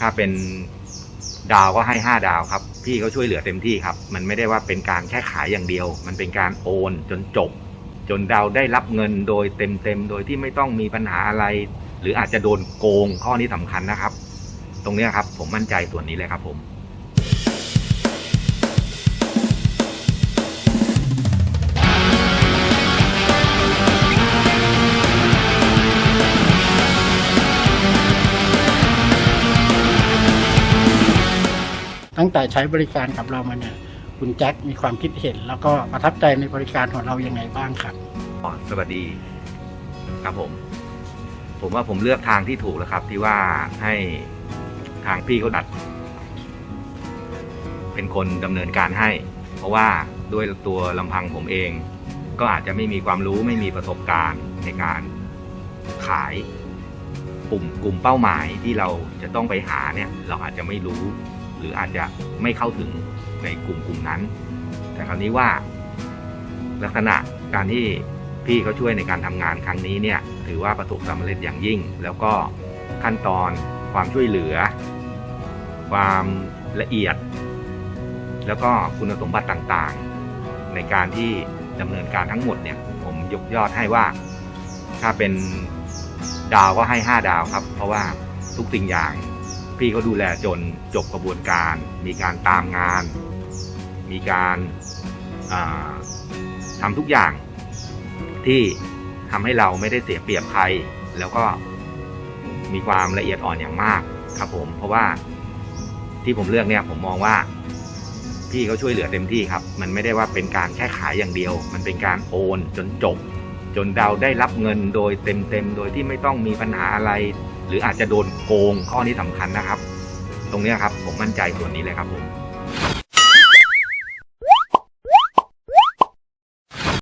ถ้าเป็นดาวก็ให้ห้าดาวครับ พี่เขาช่วยเหลือเต็มที่ครับ มันไม่ได้ว่าเป็นการแค่ขายอย่างเดียว มันเป็นการโอนจนจบ จนเราได้รับเงินโดยเต็มๆ โดยที่ไม่ต้องมีปัญหาอะไร หรืออาจจะโดนโกงข้อนี้สำคัญนะครับ ตรงนี้ครับผมมั่นใจส่วนนี้เลยครับผม ตั้งแต่ใช้บริการกับเรามาเนี่ย คุณแจ็คมีความคิดเห็น แล้วก็ประทับใจในบริการของเรายังไงบ้างครับอ๋อสวัสดีครับผม ผมว่าผมเลือกทางที่ถูกแล้วครับ ที่ว่าให้ทางพี่เขาดัด เป็นคนดำเนินการให้ เพราะว่าด้วยตัวลำพังผมเอง ก็อาจจะไม่มีความรู้ไม่มีประสบการณ์ในการขายกลุ่มกลุ่มเป้าหมายที่เราจะต้องไปหาเนี่ย เราอาจจะไม่รู้ หรืออาจจะไม่เข้าถึงในกลุ่มกลุ่มนั้น แต่คราวนี้ว่า ลักษณะการที่พี่เขาช่วยในการทำงานครั้งนี้เนี่ย ถือว่าประสบความสำเร็จอย่างยิ่ง แล้วก็ขั้นตอนความช่วยเหลือ ความละเอียด แล้วก็คุณสมบัติต่างๆ ในการที่ดำเนินการทั้งหมดเนี่ย ผมยกยอดให้ว่า ถ้าเป็นดาวก็ให้ 5 ดาวครับ เพราะว่าทุกสิ่งอย่าง พี่เขาดูแลจนจบกระบวนการ มีการตามงาน มีการาทำทุกอย่างที่ทำให้เราไม่ได้เสียเปรียบใคร แล้วก็มีความละเอียดอ่อนอย่างมากครับผม เพราะว่าที่ผมเลือกเนี่ยผมมองว่าพี่เขาช่วยเหลือเต็มที่ครับ มันไม่ได้ว่าเป็นการแค่ขายอย่างเดียว มันเป็นการโอนจนจบ จนเราได้รับเงินโดยเต็มๆ โดยที่ไม่ต้องมีปัญหาอะไร หรืออาจจะโดนโกงข้อนี้สำคัญนะครับ ตรงนี้ครับผมมั่นใจส่วนนี้เลยครับผม